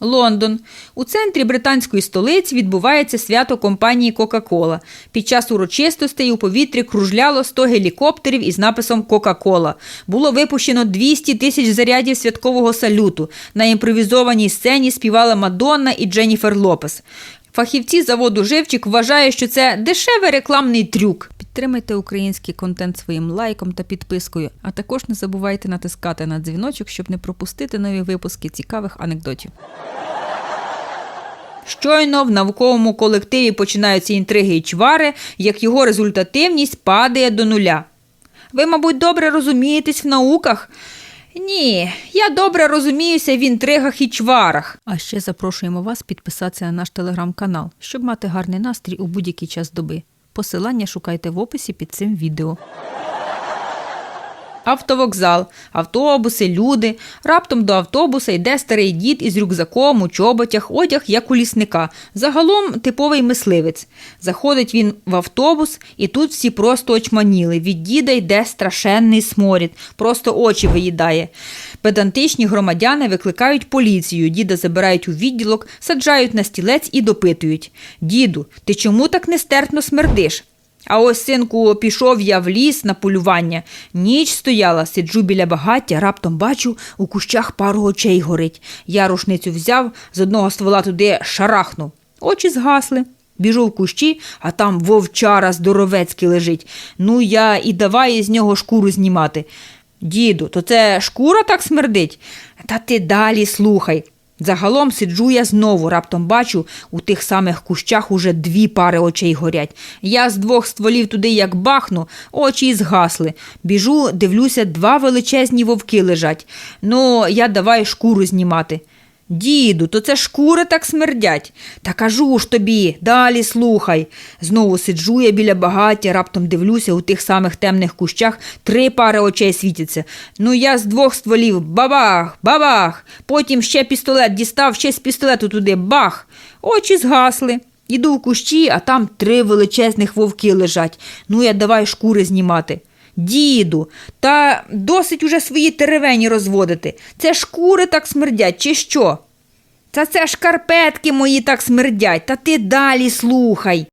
Лондон. У центрі британської столиці відбувається свято компанії Кока-Кола. Під час урочистостей у повітрі кружляло 100 гелікоптерів із написом Кока-Кола. Було випущено 200 тисяч зарядів святкового салюту. На імпровізованій сцені співала Мадонна і Дженніфер Лопес. Фахівці заводу Живчик вважають, що це дешевий рекламний трюк. Підтримайте український контент своїм лайком та підпискою, а також не забувайте натискати на дзвіночок, щоб не пропустити нові випуски цікавих анекдотів. Щойно в науковому колективі починаються інтриги і чвари, як його результативність падає до нуля. Ви, мабуть, добре розумієтесь в науках? Ні, я добре розуміюся в інтригах і чварах. А ще запрошуємо вас підписатися на наш телеграм-канал, щоб мати гарний настрій у будь-який час доби. Посилання шукайте в описі під цим відео. Автовокзал, автобуси, люди. Раптом до автобуса йде старий дід із рюкзаком у чоботях, одяг як у лісника. Загалом типовий мисливець. Заходить він в автобус, і тут всі просто очманіли. Від діда йде страшенний сморід, просто очі виїдає. Педантичні громадяни викликають поліцію. Діда забирають у відділок, саджають на стілець і допитують: Діду, ти чому так нестерпно смердиш? А ось, синку, пішов я в ліс на полювання. Ніч стояла, сиджу біля багаття, раптом бачу, у кущах пару очей горить. Я рушницю взяв, з одного ствола туди шарахнув. Очі згасли. Біжу в кущі, а там вовчара здоровецький лежить. Ну я і давай із нього шкуру знімати. Діду, то це шкура так смердить? Та ти далі слухай. Загалом сиджу я знову, раптом бачу, у тих самих кущах уже дві пари очей горять. Я з двох стволів туди як бахну, очі й згасли. Біжу, дивлюся, два величезні вовки лежать. Ну, я давай шкуру знімати. Діду, то це шкури так смердять. Та кажу ж тобі, далі слухай. Знову сиджу я біля багаття, раптом дивлюся, у тих самих темних кущах три пари очей світяться. Ну я з двох стволів бабах, бабах. Потім ще пістолет дістав, ще з пістолету туди бах. Очі згасли. Іду в кущі, а там три величезних вовки лежать. Ну я давай шкури знімати. Діду, та досить уже свої теревені розводити. Це шкури так смердять, чи що? Та це шкарпетки мої так смердять, та ти далі слухай.